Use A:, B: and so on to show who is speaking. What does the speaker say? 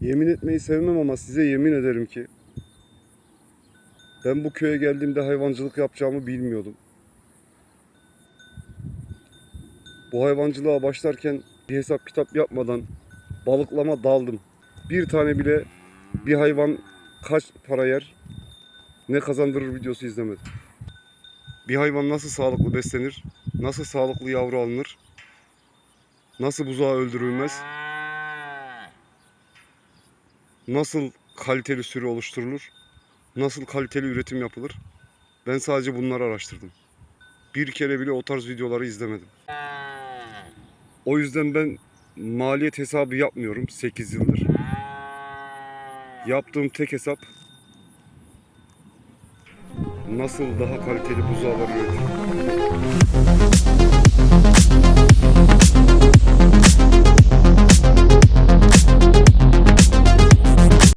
A: Yemin etmeyi sevmem ama size yemin ederim ki ben bu köye geldiğimde hayvancılık yapacağımı bilmiyordum. Bu hayvancılığa başlarken bir hesap kitap yapmadan balıklama daldım. Bir tane bile bir hayvan kaç para yer, ne kazandırır videosu izlemedim. Bir hayvan nasıl sağlıklı beslenir, nasıl sağlıklı yavru alınır, nasıl buzağı öldürülmez, nasıl kaliteli sürü oluşturulur, nasıl kaliteli üretim yapılır. Ben sadece bunları araştırdım. Bir kere bile o tarz videoları izlemedim. O yüzden ben maliyet hesabı yapmıyorum 8 yıldır. Yaptığım tek hesap nasıl daha kaliteli buzağlar üretirim.